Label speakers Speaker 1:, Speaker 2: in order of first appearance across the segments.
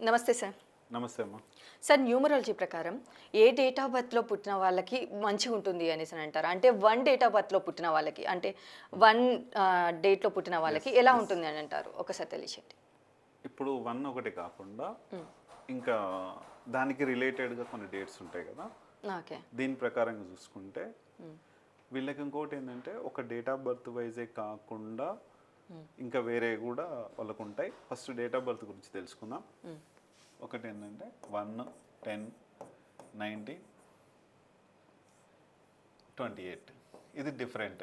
Speaker 1: నమస్తే సార్.
Speaker 2: నమస్తే అమ్మా.
Speaker 1: సార్ న్యూమరాలజీ ప్రకారం ఏ డేట్ ఆఫ్ బర్త్లో పుట్టిన వాళ్ళకి మంచిగా ఉంటుంది అనేసి అని అంటారు? అంటే వన్ డేట్ ఆఫ్ బర్త్లో పుట్టిన వాళ్ళకి అంటే వన్ డేట్లో పుట్టిన వాళ్ళకి ఎలా ఉంటుంది అని అంటారు? ఒకసారి తెలియచేయండి.
Speaker 2: ఇప్పుడు వన్ ఒకటి కాకుండా ఇంకా దానికి రిలేటెడ్గా కొన్ని డేట్స్ ఉంటాయి కదా?
Speaker 1: ఓకే.
Speaker 2: దీని ప్రకారంగా చూసుకుంటే వీళ్ళకి ఇంకోటి ఏంటంటే ఒక డేట్ ఆఫ్ బర్త్ వైజే కాకుండా ఇంకా వేరే కూడా వాళ్ళకు ఉంటాయి ఫస్ట్ డేట్ ఆఫ్ బర్త్ గురించి తెలుసుకుందాం. ఒకటి ఏంటంటే one ten nineteen twenty eight. ఇది డిఫరెంట్.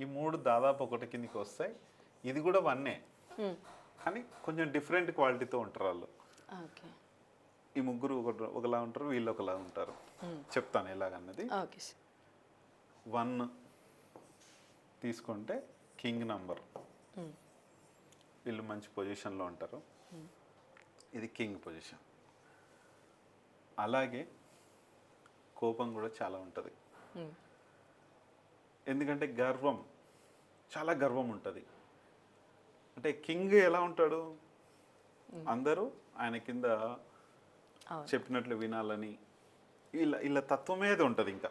Speaker 2: ఈ మూడు దాదాపు ఒకటి కిందికి వస్తాయి. ఇది కూడా వన్నే. కానీ కొంచెం డిఫరెంట్ క్వాలిటీతో ఉంటారు వాళ్ళు.
Speaker 1: ఓకే.
Speaker 2: ఈ ముగ్గురు ఒక ఒకలా ఉంటారు వీళ్ళు ఒకలా ఉంటారు. చెప్తాను ఎలాగన్నది. వన్ తీసుకుంటే కింగ్ నంబర్ వీళ్ళు మంచి పొజిషన్లో ఉంటారు. ఇది కింగ్ పొజిషన్ అలాగే కోపం కూడా చాలా ఉంటుంది. ఎందుకంటే గర్వం చాలా గర్వం ఉంటుంది. అంటే కింగ్ ఎలా ఉంటాడు? అందరూ ఆయన కింద. చెప్పినట్లు వినాలని ఇలా ఇలా తత్వమేది ఉంటుంది ఇంకా.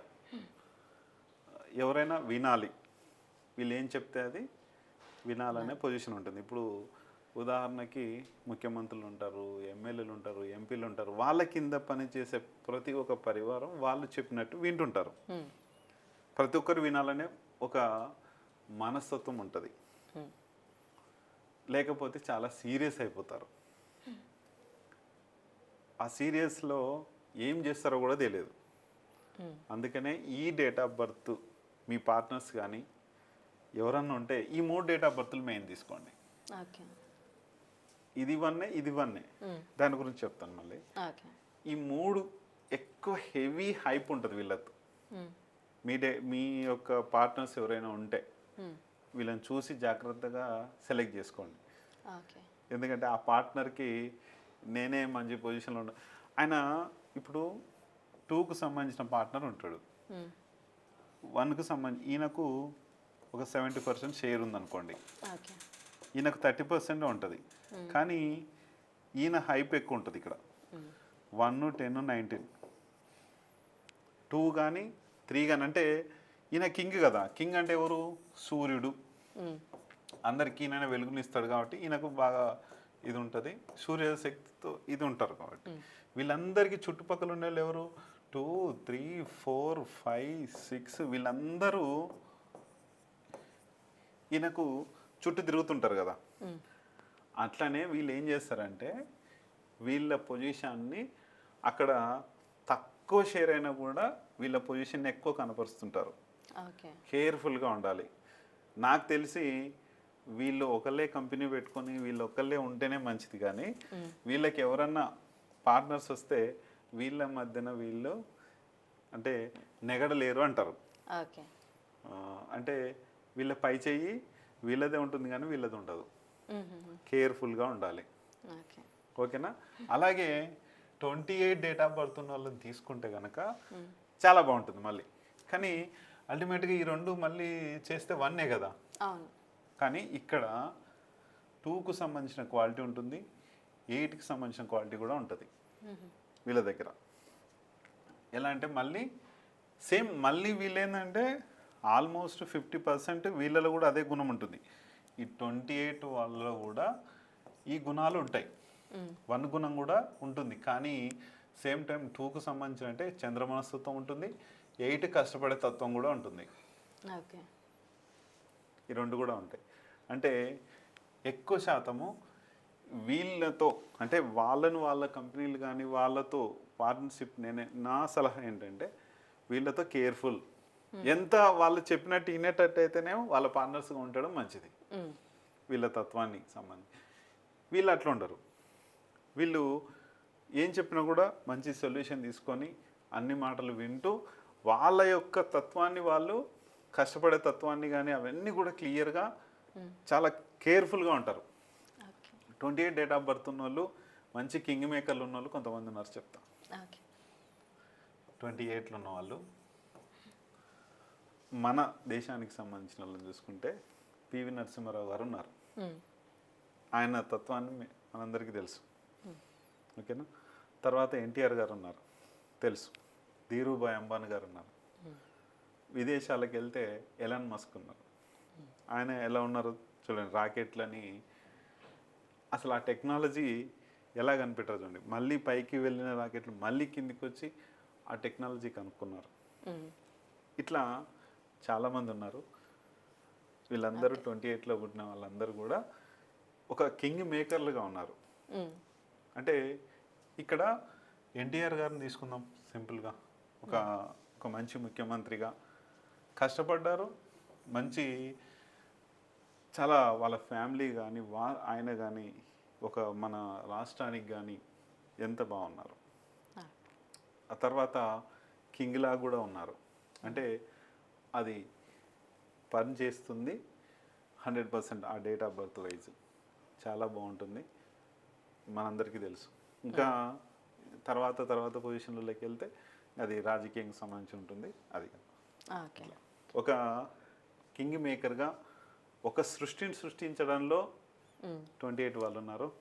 Speaker 2: ఎవరైనా వినాలి. వీళ్ళు ఏం చెప్తే అది వినాలనే పొజిషన్ ఉంటుంది. ఇప్పుడు ఉదాహరణకి ముఖ్యమంత్రులు ఉంటారు ఎమ్మెల్యేలు ఉంటారు ఎంపీలు ఉంటారు. వాళ్ళ కింద పనిచేసే ప్రతి ఒక్క పరివారం వాళ్ళు చెప్పినట్టు వింటుంటారు. ప్రతి ఒక్కరు వినాలనే ఒక మనస్తత్వం ఉంటుంది. లేకపోతే చాలా సీరియస్ అయిపోతారు. ఆ సీరియస్లో ఏం చేస్తారో కూడా తెలియదు. అందుకనే ఈ డేట్ ఆఫ్ బర్త్ మీ పార్ట్నర్స్ కానీ ఎవరన్నా ఉంటే ఈ మూడు డేట్ ఆఫ్ బర్త్లు మెయిన్ తీసుకోండి.
Speaker 1: ఓకే.
Speaker 2: ఇది వన్నే ఇది వన్నే దాని గురించి చెప్తాను మళ్ళీ. ఈ మూడు ఎక్కువ హెవీ హైప్ ఉంటుంది వీళ్ళతో. మీ డే మీ యొక్క పార్ట్నర్స్ ఎవరైనా ఉంటే వీళ్ళని చూసి జాగ్రత్తగా సెలెక్ట్ చేసుకోండి.
Speaker 1: ఓకే.
Speaker 2: ఎందుకంటే ఆ పార్ట్నర్కి నేనే మంచి పొజిషన్లో ఉండ ఆయన ఇప్పుడు టూకు సంబంధించిన పార్ట్నర్ ఉంటాడు. వన్కు సంబంధించి ఈయనకు ఒక సెవెంటీ పర్సెంట్ షేర్ ఉందనుకోండి. ఈయనకు థర్టీ పర్సెంట్ ఉంటుంది. కానీ ఈయన హైప్ ఎక్కువ ఉంటుంది ఇక్కడ. One ten nineteen. టూ కానీ త్రీ కానీ అంటే ఈయన కింగ్ కదా. కింగ్ అంటే ఎవరు? సూర్యుడు. అందరికీ ఈయన వెలుగునిస్తాడు కాబట్టి ఈయనకు బాగా ఇది ఉంటుంది. సూర్యశక్తితో ఇది ఉంటారు కాబట్టి. వీళ్ళందరికీ చుట్టుపక్కల ఉండే వాళ్ళు ఎవరు? Two three four five six వీళ్ళందరూ ఈయనకు చుట్టూ తిరుగుతుంటారు కదా. అట్లనే వీళ్ళు ఏం చేస్తారంటే వీళ్ళ పొజిషన్ని అక్కడ తక్కువ షేర్ అయినా కూడా వీళ్ళ పొజిషన్ ఎక్కువ కనపరుస్తుంటారు. కేర్ఫుల్గా ఉండాలి. నాకు తెలిసి వీళ్ళు ఒకళ్ళే కంపెనీ పెట్టుకొని వీళ్ళు ఒకళ్ళే ఉంటేనే మంచిది కానీ వీళ్ళకి ఎవరన్నా పార్ట్నర్స్ వస్తే వీళ్ళ మధ్యన వీళ్ళు అంటే నెగడలేరు అంటారు. అంటే వీళ్ళ పై చెయ్యి వీళ్ళదే ఉంటుంది కానీ వీళ్ళది ఉండదు. కేర్ఫుల్గా ఉండాలి.
Speaker 1: ఓకే.
Speaker 2: ఓకేనా? అలాగే twenty eight date of birth ఉన్న వాళ్ళని తీసుకుంటే కనుక చాలా బాగుంటుంది మళ్ళీ. కానీ అల్టిమేట్గా ఈ రెండు మళ్ళీ చేస్తే వన్నే కదా? కానీ ఇక్కడ టూకు సంబంధించిన క్వాలిటీ ఉంటుంది ఎయిట్కి సంబంధించిన క్వాలిటీ కూడా ఉంటుంది. వీళ్ళ దగ్గర. ఎలా అంటే మళ్ళీ సేమ్ మళ్ళీ వీళ్ళేందంటే ఆల్మోస్ట్ ఫిఫ్టీ పర్సెంట్ వీళ్ళలో కూడా అదే గుణం ఉంటుంది. ఈ ట్వంటీ ఎయిట్ వాళ్ళలో కూడా ఈ గుణాలు ఉంటాయి. వన్ గుణం కూడా ఉంటుంది. కానీ సేమ్ టైం టూకు సంబంధించిన అంటే చంద్రమనస్తత్వం ఉంటుంది. ఎయిట్ కష్టపడే తత్వం కూడా ఉంటుంది. ఈ రెండు కూడా ఉంటాయి. అంటే ఎక్కువ శాతము వీళ్ళతో అంటే వాళ్ళను వాళ్ళ కంపెనీలు కానీ వాళ్ళతో పార్ట్నర్షిప్ నేనే నా సలహా ఏంటంటే వీళ్ళతో కేర్ఫుల్ ఎంత వాళ్ళు చెప్పినట్టు వినేటట్టు అయితేనేమో వాళ్ళ పార్ట్నర్స్గా ఉండడం మంచిది. వీళ్ళ తత్వానికి సంబంధించి వీళ్ళు అట్లా ఉండరు. వీళ్ళు ఏం చెప్పినా కూడా మంచి సొల్యూషన్ తీసుకొని అన్ని మాటలు వింటూ వాళ్ళ యొక్క తత్వాన్ని వాళ్ళు కష్టపడే తత్వాన్ని కానీ అవన్నీ కూడా క్లియర్గా చాలా కేర్ఫుల్గా ఉంటారు. Twenty eight date of birth ఉన్న వాళ్ళు మంచి కింగ్ మేకర్లు ఉన్న వాళ్ళు కొంతమంది ఉన్నారు చెప్తా. ట్వంటీ ఎయిట్లో ఉన్న వాళ్ళు మన దేశానికి సంబంధించిన వాళ్ళని చూసుకుంటే పివి నరసింహారావు గారు ఉన్నారు. ఆయన తత్వాన్ని మనందరికీ తెలుసు. ఓకేనా? తర్వాత ఎన్టీఆర్ గారు ఉన్నారు. తెలుసు. ధీరుభాయ్ అంబానీ గారు ఉన్నారు. విదేశాలకు వెళ్తే ఎలాన్ మస్క్ ఉన్నారు. ఆయన ఎలా ఉన్నారు చూడండి రాకెట్లని అసలు ఆ టెక్నాలజీ ఎలా కనిపెట్టారు చూడండి. మళ్ళీ పైకి వెళ్ళిన రాకెట్లు మళ్ళీ కిందికి వచ్చి ఆ టెక్నాలజీ కనుక్కున్నారు. ఇట్లా చాలామంది ఉన్నారు వీళ్ళందరూ ట్వంటీ ఎయిట్లో పుట్టిన వాళ్ళందరూ కూడా ఒక కింగ్ మేకర్లుగా ఉన్నారు. అంటే ఇక్కడ ఎన్టీఆర్ గారిని తీసుకుందాం సింపుల్గా. ఒక ఒక మంచి ముఖ్యమంత్రిగా. కష్టపడ్డారు. మంచి చాలా వాళ్ళ ఫ్యామిలీ కానీ వా ఆయన కానీ ఒక మన రాష్ట్రానికి కానీ ఎంత బాగున్నారు.
Speaker 1: ఆ.
Speaker 2: ఆ తర్వాత కింగ్లా కూడా ఉన్నారు. అంటే అది పని చేస్తుంది. హండ్రెడ్ పర్సెంట్ ఆ డేట్ ఆఫ్ బర్త్ వైజ్. చాలా బాగుంటుంది. మనందరికీ తెలుసు. ఇంకా తర్వాత తర్వాత పొజిషన్లోకి వెళ్తే అది రాజకీయంగా సంబంధించి ఉంటుంది. అది ఒక కింగ్ మేకర్గా ఒక సృష్టిని సృష్టించడంలో. ట్వంటీ ఎయిట్ వాళ్ళు ఉన్నారు.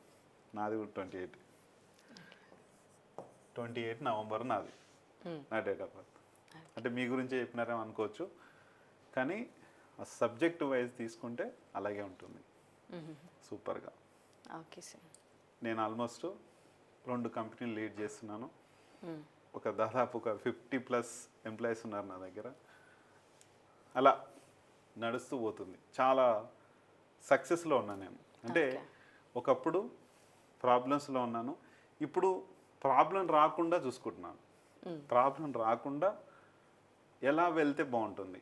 Speaker 2: నాది కూడా twenty eight. Twenty eight November నాది. నా డేట్ ఆఫ్ బర్త్. అంటే మీ గురించే చెప్పినారేమో అనుకోవచ్చు. కానీ సబ్జెక్ట్ వైజ్ తీసుకుంటే అలాగే ఉంటుంది. సూపర్గా.
Speaker 1: Okay sir.
Speaker 2: నేను ఆల్మోస్ట్ రెండు కంపెనీలు లీడ్ చేస్తున్నాను. ఒక దాదాపు ఒక ఫిఫ్టీ ప్లస్ ఎంప్లాయీస్ ఉన్నారు నా దగ్గర. అలా నడుస్తూ పోతుంది. చాలా సక్సెస్లో ఉన్నాను నేను. అంటే. ఒకప్పుడు ప్రాబ్లమ్స్లో ఉన్నాను. ఇప్పుడు ప్రాబ్లం రాకుండా చూసుకుంటున్నాను. ప్రాబ్లం రాకుండా ఎలా వెళ్తే బాగుంటుంది.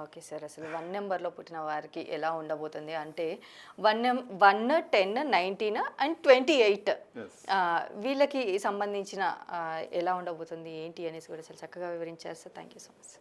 Speaker 1: ఓకే సార్ అసలు వన్ నెంబర్లో పుట్టిన వారికి ఎలా ఉండబోతుంది అంటే one one ten nineteen and twenty eight. వీళ్ళకి సంబంధించిన ఎలా ఉండబోతుంది ఏంటి అనేసి కూడా చాలా చక్కగా వివరించారు sir thank you so much